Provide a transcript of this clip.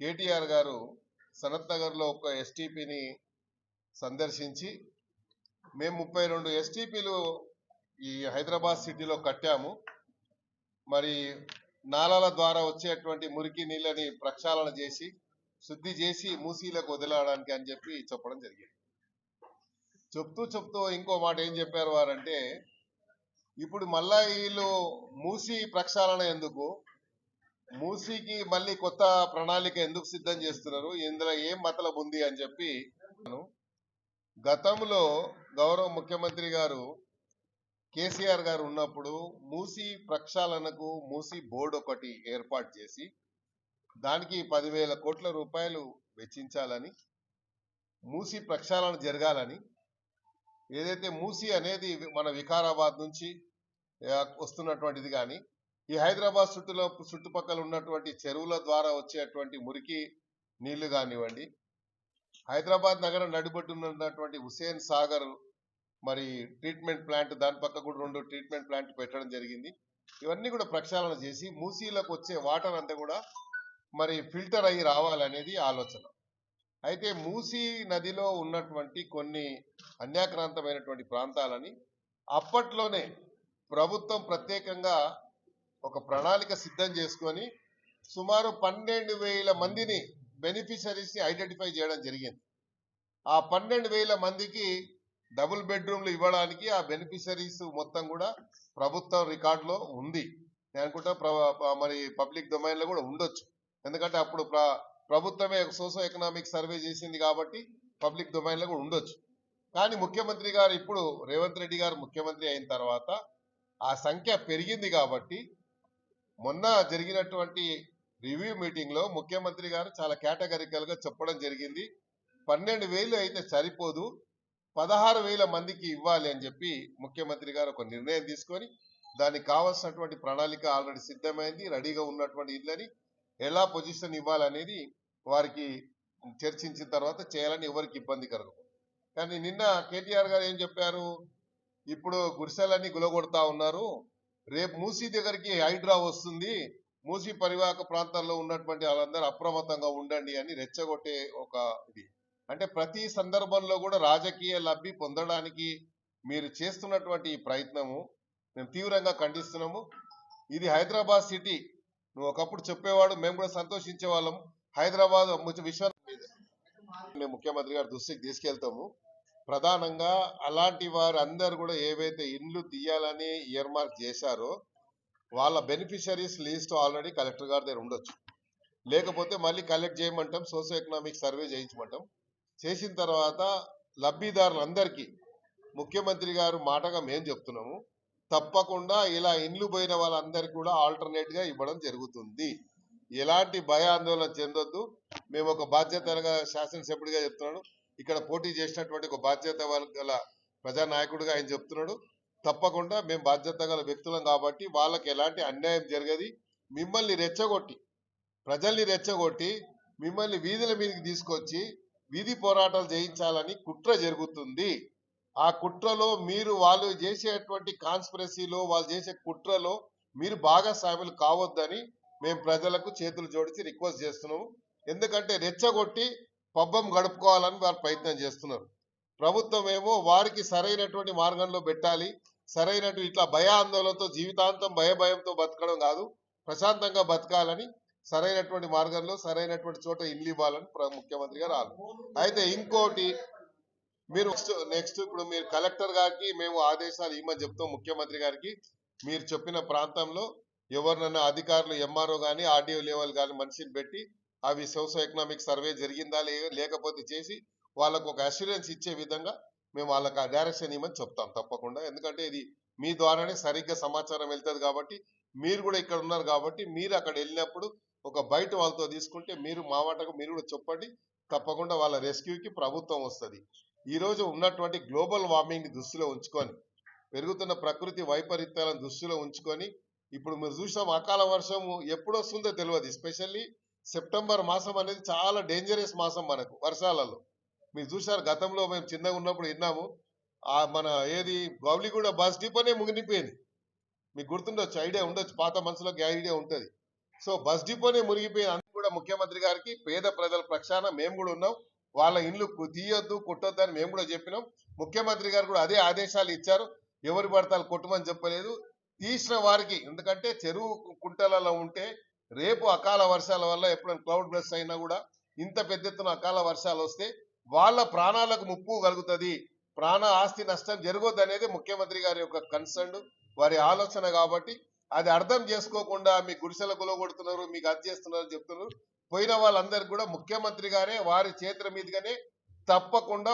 కేటీఆర్ గారు సనత్ నగర్లో ఒక ఎస్టీపీని సందర్శించి మేము ముప్పై రెండు ఎస్టీపీలు ఈ హైదరాబాద్ సిటీలో కట్టాము. మరి నాలాల ద్వారా వచ్చేటువంటి మురికి నీళ్ళని ప్రక్షాళన చేసి శుద్ధి చేసి మూసీలకు వదిలడానికి అని చెప్పి చెప్పడం జరిగింది. చెప్తూ చెప్తూ ఇంకో మాట ఏం చెప్పారు వారంటే ఇప్పుడు మళ్ళా వీళ్ళు మూసి ప్రక్షాళన ఎందుకు? మూసీకి మళ్ళీ కొత్త ప్రణాళిక ఎందుకు సిద్ధం చేస్తున్నారు? ఇందులో ఏం మతలబు ఉంది అని చెప్పి గతంలో గౌరవ ముఖ్యమంత్రి గారు కేసీఆర్ గారు ఉన్నప్పుడు మూసీ ప్రక్షాళనకు మూసీ బోర్డు ఒకటి ఏర్పాటు చేసి దానికి పదివేల కోట్ల రూపాయలు వెచ్చించాలని మూసీ ప్రక్షాళన జరగాలని ఏదైతే మూసీ అనేది మన వికారాబాద్ నుంచి వస్తున్నటువంటిది కానీ ఈ హైదరాబాద్ చుట్టులో చుట్టుపక్కల ఉన్నటువంటి చెరువుల ద్వారా వచ్చేటువంటి మురికి నీళ్ళు కానివ్వండి హైదరాబాద్ నగరం నడిబొడ్డున ఉన్నటువంటి హుసేన్ సాగర్ మరి ట్రీట్మెంట్ ప్లాంట్ దాని పక్క కూడా రెండు ట్రీట్మెంట్ ప్లాంట్ పెట్టడం జరిగింది. ఇవన్నీ కూడా ప్రక్షాళన చేసి మూసీలకు వచ్చే వాటర్ అంతా కూడా మరి ఫిల్టర్ అయ్యి రావాలనేది ఆలోచన. అయితే మూసీ నదిలో ఉన్నటువంటి కొన్ని అన్యాక్రాంతమైనటువంటి ప్రాంతాలని అప్పట్లోనే ప్రభుత్వం ప్రత్యేకంగా ఒక ప్రణాళిక సిద్ధం చేసుకొని సుమారు పన్నెండు వేల మందిని బెనిఫిషరీస్ని ఐడెంటిఫై చేయడం జరిగింది. ఆ పన్నెండు వేల మందికి డబుల్ బెడ్రూమ్లు ఇవ్వడానికి ఆ బెనిఫిషరీస్ మొత్తం కూడా ప్రభుత్వం రికార్డులో ఉంది. నేను అనుకుంటా ప్ర- మరి పబ్లిక్ డొమైన్లో కూడా ఉండొచ్చు. ఎందుకంటే అప్పుడు ప్రభుత్వమే సోషో ఎకనామిక్ సర్వే చేసింది కాబట్టి పబ్లిక్ డొమైన్లో కూడా ఉండొచ్చు. కానీ ముఖ్యమంత్రి గారు ఇప్పుడు రేవంత్ రెడ్డి గారు ముఖ్యమంత్రి అయిన తర్వాత ఆ సంఖ్య పెరిగింది కాబట్టి మొన్న జరిగినటువంటి రివ్యూ మీటింగ్లో ముఖ్యమంత్రి గారు చాలా కేటగరికల్గా చెప్పడం జరిగింది. పన్నెండు వేలు అయితే సరిపోదు. పదహారు వేల మందికి ఇవ్వాలి అని చెప్పి ముఖ్యమంత్రి గారు ఒక నిర్ణయం తీసుకొని దానికి కావాల్సినటువంటి ప్రణాళిక ఆల్రెడీ సిద్ధమైంది. రెడీగా ఉన్నటువంటి ఇళ్ళని ఎలా పొజిషన్ ఇవ్వాలనేది వారికి చర్చించిన తర్వాత చేయాలని ఎవరికి ఇబ్బంది కలగదు. కానీ నిన్న కేటీఆర్ గారు ఏం చెప్పారు? ఇప్పుడు గుడిసెలన్నీ గులగొడతా ఉన్నారు. రేపు మూసీ దగ్గరికి హైడ్రా వస్తుంది. మూసీ పరివాహక ప్రాంతాల్లో ఉన్నటువంటి వాళ్ళందరూ అప్రమత్తంగా ఉండండి అని రెచ్చగొట్టే ఒక ఇది. అంటే ప్రతి సందర్భంలో కూడా రాజకీయ లబ్ధి పొందడానికి మీరు చేస్తున్నటువంటి ఈ ప్రయత్నము మేము తీవ్రంగా ఖండిస్తున్నాము. ఇది హైదరాబాద్ సిటీ. నువ్వు ఒకప్పుడు చెప్పేవాడు మేము కూడా సంతోషించే వాళ్ళం. హైదరాబాద్ విశ్వ మేము ముఖ్యమంత్రి గారి దృష్టికి తీసుకెళ్తాము. ప్రధానంగా అలాంటి వారు అందరు కూడా ఏవైతే ఇండ్లు తీయాలని ఇయర్ మార్క్ చేశారో వాళ్ళ బెనిఫిషరీస్ లిస్ట్ ఆల్రెడీ కలెక్టర్ గారి దగ్గర ఉండొచ్చు. లేకపోతే మళ్ళీ కలెక్ట్ చేయమంటాం సోషో ఎకనామిక్ సర్వే చేయించమంటాం. చేసిన తర్వాత లబ్ధిదారులందరికీ ముఖ్యమంత్రి గారు మాటగా మేము చెప్తున్నాము తప్పకుండా ఇలా ఇండ్లు పోయిన వాళ్ళందరికీ కూడా ఆల్టర్నేట్గా ఇవ్వడం జరుగుతుంది. ఎలాంటి భయాందోళన చెందొద్దు. మేము ఒక బాధ్యతగా శాసనసభ్యుడిగా చెప్తున్నాడు ఇక్కడ పోటీ చేసినటువంటి ఒక బాధ్యత గల ప్రజానాయకుడిగా ఆయన చెప్తున్నాడు. తప్పకుండా మేము బాధ్యత గల వ్యక్తులం కాబట్టి వాళ్ళకి ఎలాంటి అన్యాయం జరగది మిమ్మల్ని రెచ్చగొట్టి ప్రజల్ని రెచ్చగొట్టి మిమ్మల్ని వీధుల మీదకి తీసుకొచ్చి వీధి పోరాటాలు చేయించాలని కుట్ర జరుగుతుంది. ఆ కుట్రలో మీరు వాళ్ళు చేసేటువంటి కాన్స్పిరసీలో వాళ్ళు చేసే కుట్రలో మీరు భాగస్వాములు కావద్దని మేము ప్రజలకు చేతులు జోడించి రిక్వెస్ట్ చేస్తున్నాము. ఎందుకంటే రెచ్చగొట్టి పబ్బం గడుపుకోవాలని వారు ప్రయత్నం చేస్తున్నారు. ప్రభుత్వం ఏమో వారికి సరైనటువంటి మార్గంలో పెట్టాలి సరైనటు ఇట్లా భయాందోళనతో జీవితాంతం భయభయంతో బతకడం కాదు ప్రశాంతంగా బతకాలని సరైనటువంటి మార్గంలో సరైనటువంటి చోట ఇల్లు ఇవ్వాలని ముఖ్యమంత్రి గారు అయితే ఇంకోటి మీరు నెక్స్ట్ నెక్స్ట్ ఇప్పుడు మీరు కలెక్టర్ గారికి మేము ఆదేశాలు ఇవ్వమని చెప్తాం ముఖ్యమంత్రి గారికి. మీరు చెప్పిన ప్రాంతంలో ఎవరినన్నా అధికారులు ఎంఆర్ఓ కానీ ఆర్డీఓ లెవెల్ కానీ మనిషిని పెట్టి అవి సోషో ఎకనామిక్ సర్వే జరిగిందా లేకపోతే చేసి వాళ్ళకు ఒక అష్యూరెన్స్ ఇచ్చే విధంగా మేము వాళ్ళకి ఆ డైరెక్షన్ ఇవ్వమని చెప్తాం తప్పకుండా. ఎందుకంటే ఇది మీ ద్వారానే సరిగ్గా సమాచారం వెళ్తుంది కాబట్టి మీరు కూడా ఇక్కడ ఉన్నారు కాబట్టి మీరు అక్కడ వెళ్ళినప్పుడు ఒక బయట వాళ్ళతో తీసుకుంటే మీరు మా వాటకు మీరు కూడా చెప్పండి. తప్పకుండా వాళ్ళ రెస్క్యూకి ప్రభుత్వం వస్తుంది. ఈరోజు ఉన్నటువంటి గ్లోబల్ వార్మింగ్ దృష్టిలో ఉంచుకొని పెరుగుతున్న ప్రకృతి వైపరీత్యాలను దృష్టిలో ఉంచుకొని ఇప్పుడు మీరు చూసాం అకాల వర్షం ఎప్పుడు వస్తుందో తెలియదు ఎస్పెషల్లీ సెప్టెంబర్ మాసం అనేది చాలా డేంజరస్ మాసం మనకు వర్షాలలో. మీరు చూసారు గతంలో మేము చిన్నగా ఉన్నప్పుడు విన్నాము. ఆ మన ఏది గౌలిగూడ బస్ డిపోనే మునిగిపోయింది. మీకు గుర్తుండొచ్చు ఐడియా ఉండొచ్చు పాత మనసులోకి ఐడియా ఉంటది. సో బస్ డిపోనే మునిగిపోయింది. అందుకు కూడా ముఖ్యమంత్రి గారికి పేద ప్రజల పక్షాన మేము కూడా ఉన్నాం. వాళ్ళ ఇండ్లు తీయొద్దు కొట్టొద్దు అని మేము కూడా చెప్పినాం. ముఖ్యమంత్రి గారు కూడా అదే ఆదేశాలు ఇచ్చారు. ఎవరి పడతాలు కొట్టమని చెప్పలేదు. తీసిన వారికి ఎందుకంటే చెరువు కుంటలలో ఉంటే రేపు అకాల వర్షాల వల్ల ఎప్పుడైనా క్లౌడ్ బ్లస్ అయినా కూడా ఇంత పెద్ద ఎత్తున అకాల వర్షాలు వస్తే వాళ్ళ ప్రాణాలకు ముప్పు కలుగుతుంది. ప్రాణ ఆస్తి నష్టం జరగొద్దు అనేది ముఖ్యమంత్రి గారి యొక్క కన్సర్న్ వారి ఆలోచన కాబట్టి అది అర్థం చేసుకోకుండా మీ గుడిసెల కొడుతున్నారు మీకు అది చేస్తున్నారు చెప్తున్నారు. పోయిన వాళ్ళందరికీ కూడా ముఖ్యమంత్రి గారే వారి చేతుల మీదుగానే తప్పకుండా